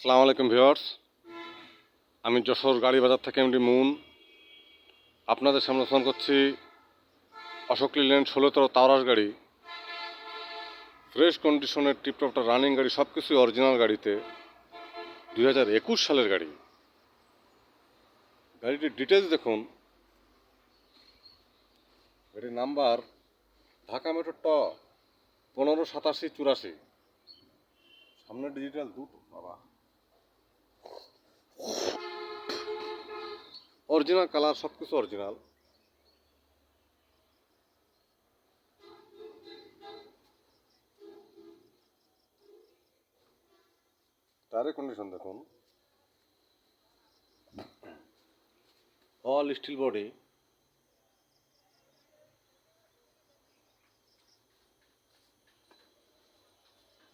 সালাম আলাইকুম ভিওয়ার্স আমি যশোর গাড়ি বাজার থেকে এমডি মুন। আপনাদের সামনে ফোন করছি অশোক লিল্যান্ড ষোলোতর তাওরাস গাড়ি। ফ্রেশ কন্ডিশনের টিপটপটা রানিং গাড়ি সব কিছুই অরিজিনাল গাড়িতে। দুই হাজার একুশ সালের গাড়ি। গাড়িটির ডিটেলস দেখুন। গাড়ির নাম্বার ঢাকা মেট্রো ট পনেরো সাতাশি চুরাশি। সামনে ডিজিটাল দুটো, বাবা। অরিজিনাল কালার সব কিছু অরিজিনাল টায়ারের কন্ডিশন দেখুন। অল স্টিল বডি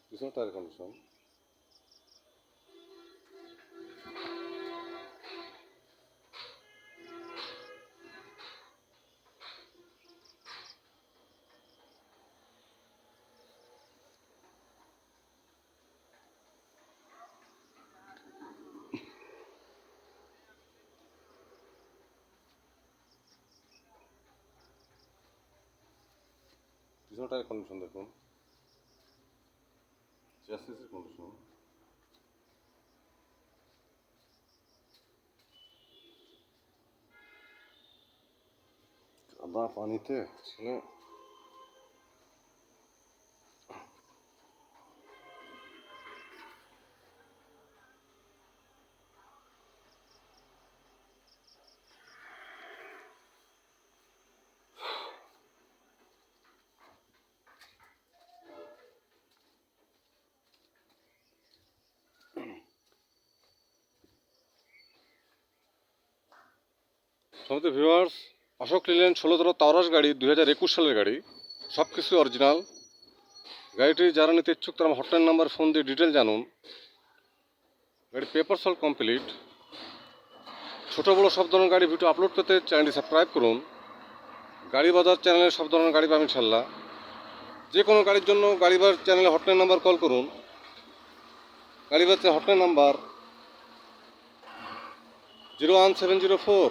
পিছনে টায়ার কন্ডিশন পিছনে টায়ার কন্ডিশন দেখুন। চ্যাসিসের কন্ডিশন কাদা পানিতে ছেলে সমস্ত ভিউয়ার্স অশোক লিল্যান্ড ষোলোতর তাওরাস গাড়ি, দুই হাজার একুশ সালের গাড়ি। সব কিছু অরিজিনাল গাড়িটি যারা নিতে ইচ্ছুক তারা হটলাইন নাম্বার ফোন দিয়ে ডিটেল জানুন। গাড়ি পেপার সল কমপ্লিট ছোটো বড়ো সব ধরনের গাড়ি ভিডিও আপলোড করতে চ্যানেলটি সাবস্ক্রাইব করুন। গাড়ি বাজার চ্যানেলে সব ধরনের গাড়ি পাবেন ইনশাল্লাহ যে কোনো গাড়ির জন্য গাড়ি বাজার চ্যানেলে হটলাইন নাম্বার কল করুন। গাড়ি বাজার hotline number zero one seven zero four.